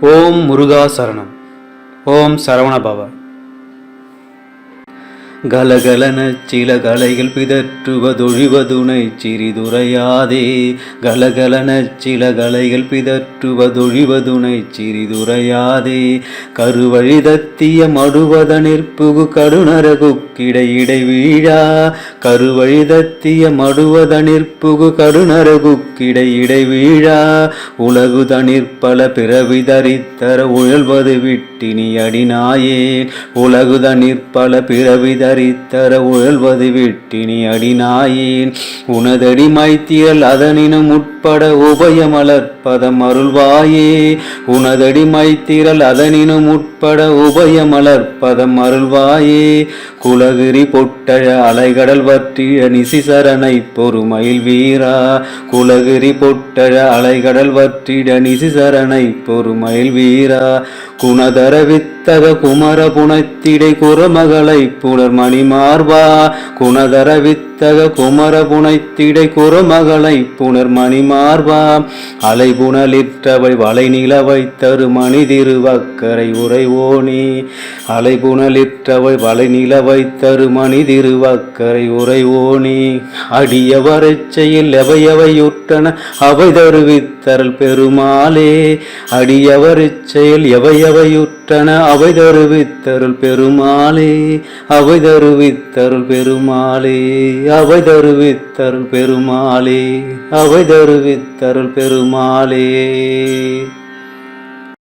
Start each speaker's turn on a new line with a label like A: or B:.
A: ஓம் முருகா சரணம். ஓம் சரவண பவ. கலகலன சில கலைகள் பிதற்றுவதொழிவதுனை சிறிதுரையாதே. கலகலன சில கலைகள் பிதற்றுவதொழிவதுனை சிறிதுரையாதே. கருவழிதத்திய மடுவதனிற்புகு கருணரகுக்கிடையிடை வீழா கருவழிதத்திய மடுவதனிற்புகு கருணரகுக்கிடையிடை வீழா உலகுதனிற்பல பிறவிதரித்தர உழல்வது விட்டினி அடினாயேன் உலகுதனிற்பல தரித்தர உழல்வது விட்டினி அடினாயேன் உனதடி மைத்தியல் அதனினும் உட்பட உபயமலர்பதம் அருள்வாயே. உனதடி மைத்திரல் அதனினும் உட்பட உபயமலர்பதம் அருள்வாயே. குலகிரி பொட்டழ அலைகடல் வற்றிய நிசிசரனை பொறுமயில் வீரா. குலகிரி பொட்டழ அலைகடல் வற்றிட நிசிசரனை பொறுமயில் வீரா. குணதர வித்தக குமர புனத்திடை குரமகளை புலர் மணிமார்பா குணதர வித்தக குமர புனைத்திடை குரமகளை புனர் மணிமார்பா அலை புனலிற்றவை வளை நிலவை தரு மணி திருவக்கரை உரைவோனே அலை புனலிற்றவை வளை நிலவை தரு மணி திருவக்கரை உரைவோனே அடியவரைச் செயல் எவையவையுற்றன அவை தருவித்தரல் பெருமாளே. அடியவரைச் எவையவையுற்ற எவையவையுற்றன அவை தருவித்தருள் பெருமாளே அவை தருவித்தருள் பெருமாளே அவை தருவித்தருள் பெருமாளே அவை தருவித்தருள் பெருமாளே.